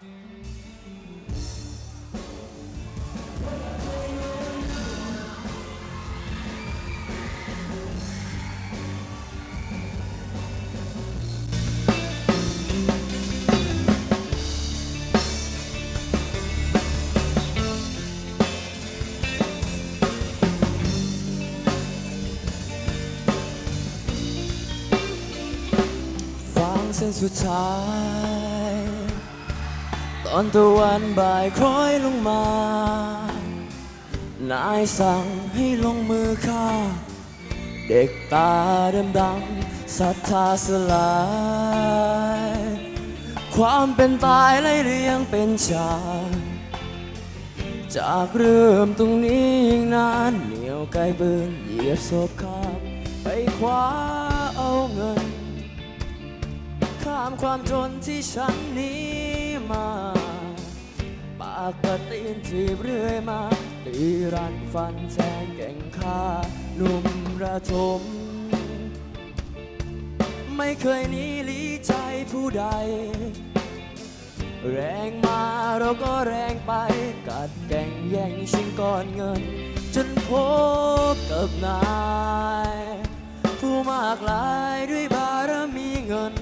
ฟังเส้นสุดท้าย ตอนตะวันบ่ายคล้อยลงมา นายสั่งให้ลงมือฆ่า เด็กตาดำดำศรัทธาสลาย ความเป็นตายไล่เรียงเป็นฉากจากเริ่มตรงนี้ยิ่งนานเหนียวไกลปืนเหยียบศพข้ามไปคว้าเอาเงิน ข้ามความจนที่ฉันนี้ มา ปากกระตีนทีบเรื่อยมาตีรันฟันแทงแก่งข้าหนุ่มระทม ไม่เคยหนีหลีใจผู้ใด แรงมาเราก็แรงไป กัดแก่งแย่งชิงก้อนเงิน จนพบกับนาย ผู้มากลายด้วยบารมีเงิน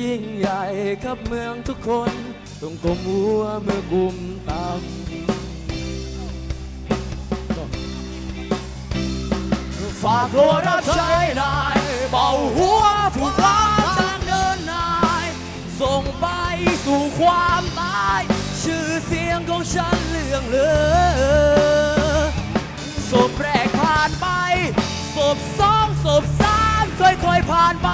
ยิ่งใหญ่ครับเมืองทุกคนต้องกลมหัวเมื่อกุมต่ำฝากโลรับใช้นายเบาหัวผู้พลาทางเดินนาย ส่งไปสู่ความตาย ชื่อเสียงของฉันเลื่องเลือศพแรกผ่านไปศพสองศพสามค่อยๆผ่านไป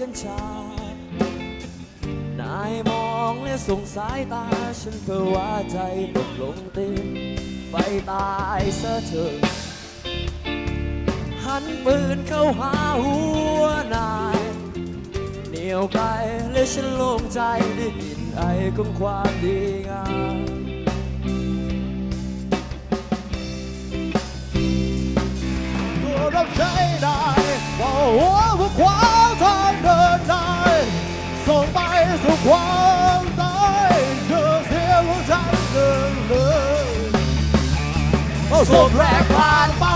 กัญชานายมองและส่งสายตา ฉันเพื่อว่าใจตกลงติมไปตายซะเถอะหันปืนเข้าหาหัวนายเหนียวไกลและฉันโล่งใจได้กลินไอของความดีงามตัวรับใช้ได้ว่าหัวผู้ขวางทา ความตายชื่อเสียงของฉันเลื่องลือศพแรกผ่านไป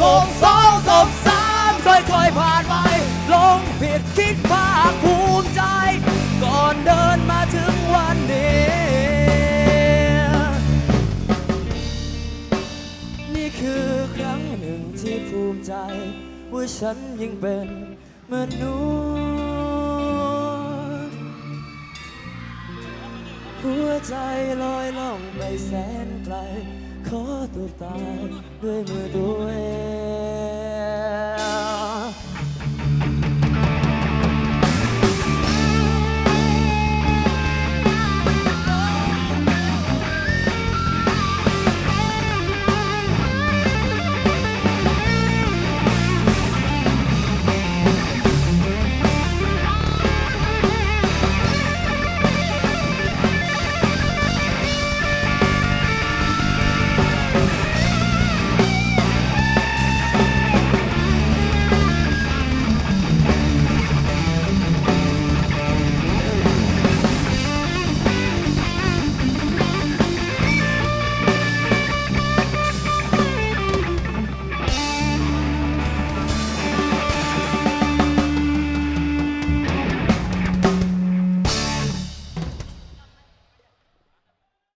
ศพสองศพสามค่อยๆผ่านไปหลงผิดคิดภาคภูมิใจ ก่อนเดินมาถึงวันนี้ นี่คือครั้งหนึ่งที่ภูมิใจ ว่าฉันยังเป็นมนุษย์ หัวใจลอยล่องไปแสนไกล ขอตัวตายด้วยมือตัวเอง